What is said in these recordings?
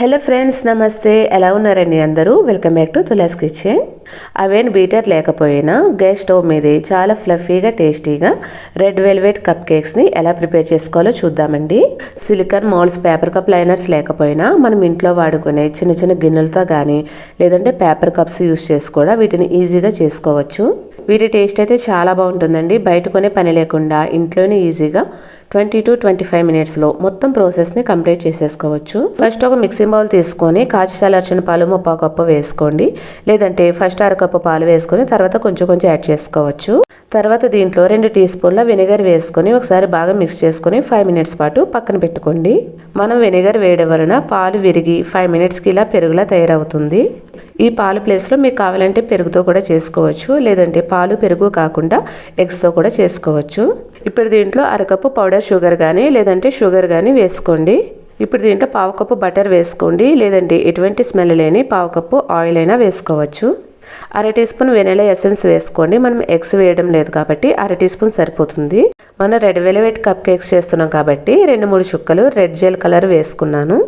Hello friends నమస్తే. ఎలా ఉన్నారండి అందరూ? Welcome back to Tula's kitchen. Oven beater లేకపోయినా గ్యాస్ స్టవ్ మీదే చాలా ఫ్లఫీగా టేస్టీగా రెడ్ వెల్వెట్ కప్ కేక్స్ని ఎలా ప్రిపేర్ చేసుకోవాలో చూద్దామండి. Silicone moulds paper cup liners లేకపోయినా మనం ఇంట్లో వాడుకునే చిన్న చిన్న గిన్నెలతో కానీ లేదంటే పేపర్ కప్స్ యూస్ చేసి కూడా వీటిని ఈజీగా చేసుకోవచ్చు. వీటి టేస్ట్ అయితే చాలా బాగుంటుందండి. బయట కొనే పని లేకుండా ఇంట్లోనే ఈజీగా ట్వంటీ టు ట్వంటీ ఫైవ్ మినిట్స్లో మొత్తం ప్రాసెస్ని కంప్లీట్ చేసేసుకోవచ్చు. ఫస్ట్ ఒక మిక్సింగ్ బౌల్ తీసుకొని కాచి చల్లార్చిన పాలు ముప్పా కప్పు వేసుకోండి. లేదంటే ఫస్ట్ అరకప్పు పాలు వేసుకొని తర్వాత కొంచెం కొంచెం యాడ్ చేసుకోవచ్చు. తర్వాత దీంట్లో రెండు టీ స్పూన్ల వెనిగర్ వేసుకొని ఒకసారి బాగా మిక్స్ చేసుకొని ఫైవ్ మినిట్స్ పాటు పక్కన పెట్టుకోండి. మనం వెనిగర్ వేయడం వలన పాలు విరిగి ఫైవ్ మినిట్స్కి ఇలా పెరుగులా తయారవుతుంది. ఈ పాలు ప్లేస్లో మీకు కావాలంటే పెరుగుతో కూడా చేసుకోవచ్చు. లేదంటే పాలు పెరుగు కాకుండా ఎగ్స్తో కూడా చేసుకోవచ్చు. ఇప్పుడు దీంట్లో అరకప్పు పౌడర్ షుగర్ కానీ లేదంటే షుగర్ కానీ వేసుకోండి. ఇప్పుడు దీంట్లో పావు కప్పు బటర్ వేసుకోండి. లేదంటే ఎటువంటి స్మెల్ లేని పావు కప్పు ఆయిల్ అయినా వేసుకోవచ్చు. అర టీ స్పూన్ వెనిలా ఎసెన్స్ వేసుకోండి. మనం ఎగ్స్ వేయడం లేదు కాబట్టి అర టీ స్పూన్ సరిపోతుంది. మనం రెడ్ వెలవెట్ కప్ కేక్స్ చేస్తున్నాం కాబట్టి రెండు మూడు చుక్కలు రెడ్ జెల్ కలర్ వేసుకున్నాను.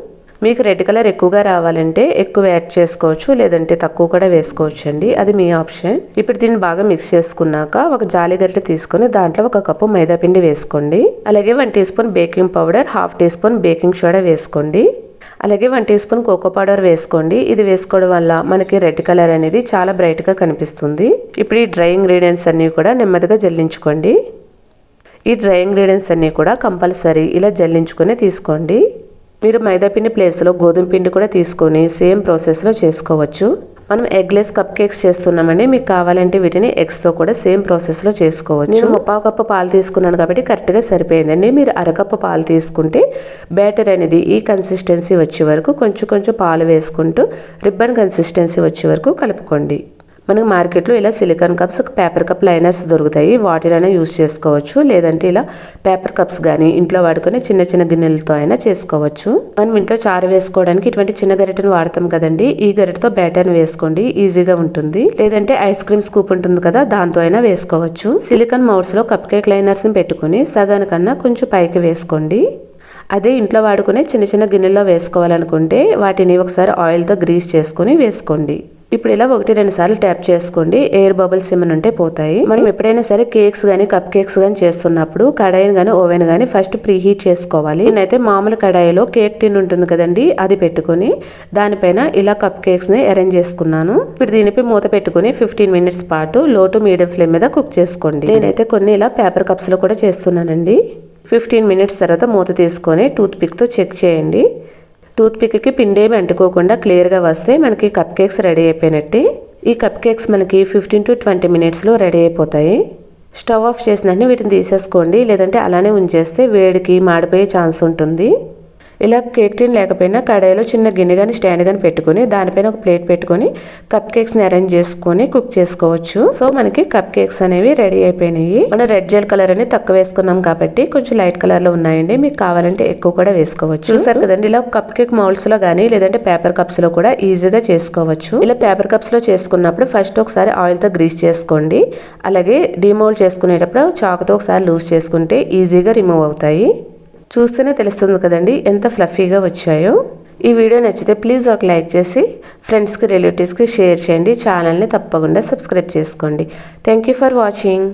మీకు రెడ్ కలర్ ఎక్కువగా రావాలంటే ఎక్కువ యాడ్ చేసుకోవచ్చు లేదంటే తక్కువ కూడా వేసుకోవచ్చు అండి. అది మీ ఆప్షన్. ఇప్పుడు దీన్ని బాగా మిక్స్ చేసుకున్నాక ఒక జాలి గరిటె తీసుకొని దాంట్లో ఒక కప్పు మైదాపిండి వేసుకోండి. అలాగే one teaspoon baking powder half teaspoon baking soda వేసుకోండి. అలాగే one teaspoon cocoa powder వేసుకోండి. ఇది వేసుకోవడం వల్ల మనకి రెడ్ కలర్ అనేది చాలా బ్రైట్గా కనిపిస్తుంది. ఇప్పుడు ఈ డ్రై ఇంగ్రీడియంట్స్ అన్నీ కూడా నెమ్మదిగా జల్లించుకోండి. ఈ డ్రై ఇంగ్రీడియంట్స్ అన్నీ కూడా కంపల్సరీ ఇలా జల్లించుకొని తీసుకోండి. మీరు మైదాపిండి ప్లేస్లో గోధుమ పిండి కూడా తీసుకొని సేమ్ ప్రాసెస్లో చేసుకోవచ్చు. మనం ఎగ్లెస్ కప్ కేక్స్ చేస్తున్నామండి. మీకు కావాలంటే వీటిని ఎగ్స్తో కూడా సేమ్ ప్రాసెస్లో చేసుకోవచ్చు. నేను ముప్పావు కప్పు పాలు తీసుకున్నాను కాబట్టి కరెక్ట్గా సరిపోయిందండి. మీరు అరకప్పు పాలు తీసుకుంటే బ్యాటర్ అనేది ఈ కన్సిస్టెన్సీ వచ్చే వరకు కొంచెం కొంచెం పాలు వేసుకుంటూ రిబ్బన్ కన్సిస్టెన్సీ వచ్చే వరకు కలుపుకోండి. మనకి మార్కెట్లో ఇలా silicone cups paper cup liners దొరుకుతాయి. వాటినైనా యూస్ చేసుకోవచ్చు. లేదంటే ఇలా పేపర్ కప్స్ కానీ ఇంట్లో వాడుకొని చిన్న చిన్న గిన్నెలతో అయినా చేసుకోవచ్చు. మనం ఇంట్లో చారు వేసుకోవడానికి ఇటువంటి చిన్న గరిటను వాడతాం కదండి. ఈ గరిటతో బ్యాటర్ని వేసుకోండి. ఈజీగా ఉంటుంది. లేదంటే ఐస్ క్రీమ్ స్కూప్ ఉంటుంది కదా దాంతో అయినా వేసుకోవచ్చు. సిలికాన్ మౌడ్స్లో కప్ కేక్ లైనర్స్ని పెట్టుకుని సగానికన్నా కొంచెం పైకి వేసుకోండి. అదే ఇంట్లో వాడుకునే చిన్న చిన్న గిన్నెల్లో వేసుకోవాలనుకుంటే వాటిని ఒకసారి ఆయిల్తో గ్రీస్ చేసుకొని వేసుకోండి. ఇప్పుడు ఇలా ఒకటి రెండు సార్లు ట్యాప్ చేసుకోండి. ఎయిర్ బబుల్స్ ఏమైనా ఉంటే పోతాయి. మనం ఎప్పుడైనా సరే కేక్స్ కానీ కప్ కేక్స్ కానీ చేస్తున్నప్పుడు కడాయిని కానీ ఓవెన్ కానీ ఫస్ట్ ప్రీ హీట్ చేసుకోవాలి. నేనైతే మామూలు కడాయిలో కేక్ టిన్ ఉంటుంది కదండి అది పెట్టుకొని దానిపైన ఇలా కప్ కేక్స్ని అరేంజ్ చేసుకున్నాను. ఇప్పుడు దీనిపై మూత పెట్టుకుని ఫిఫ్టీన్ మినిట్స్ పాటు లో టు మీడియం ఫ్లేమ్ మీద కుక్ చేసుకోండి. నేనైతే కొన్ని ఇలా పేపర్ కప్స్లో కూడా చేస్తున్నానండి. ఫిఫ్టీన్ మినిట్స్ తర్వాత మూత తీసుకొని టూత్ పిక్తో చెక్ చేయండి. టూత్ పిక్కి పిండి ఏమి అంటుకోకుండా క్లియర్గా వస్తే మనకి కప్ కేక్స్ రెడీ అయిపోయినట్టే. ఈ కప్ కేక్స్ మనకి ఫిఫ్టీన్ టు ట్వంటీ మినిట్స్లో రెడీ అయిపోతాయి. స్టవ్ ఆఫ్ చేసిన వీటిని తీసేసుకోండి. లేదంటే అలానే ఉంచేస్తే వేడికి మాడిపోయే ఛాన్స్ ఉంటుంది. ఇలా కేక్ టిన్ లేకపోయినా కడాయిలో చిన్న గిన్నె కానీ స్టాండ్ కానీ పెట్టుకుని దానిపైన ఒక ప్లేట్ పెట్టుకొని కప్ కేక్స్ని అరేంజ్ చేసుకొని కుక్ చేసుకోవచ్చు. సో మనకి కప్ కేక్స్ అనేవి రెడీ అయిపోయినాయి. మనం రెడ్ జెల్ కలర్ అని తక్కువ వేసుకున్నాం కాబట్టి కొంచెం లైట్ కలర్లో ఉన్నాయండి. మీకు కావాలంటే ఎక్కువ కూడా వేసుకోవచ్చు. చూసారు కదండి ఇలా కప్ కేక్ మౌల్స్లో కానీ లేదంటే పేపర్ కప్స్లో కూడా ఈజీగా చేసుకోవచ్చు. ఇలా పేపర్ కప్స్లో చేసుకున్నప్పుడు ఫస్ట్ ఒకసారి ఆయిల్తో గ్రీస్ చేసుకోండి. అలాగే డిమోల్డ్ చేసుకునేటప్పుడు చాకుతో ఒకసారి లూజ్ చేసుకుంటే ఈజీగా రిమూవ్ అవుతాయి. చూస్తేనే తెలుస్తుంది కదండి ఎంత ఫ్లఫీగా వచ్చాయో. ఈ వీడియో నచ్చితే ప్లీజ్ ఒక లైక్ చేసి ఫ్రెండ్స్కి రిలేటివ్స్కి షేర్ చేయండి. ఛానల్ని తప్పకుండా సబ్స్క్రైబ్ చేసుకోండి. Thank you for watching.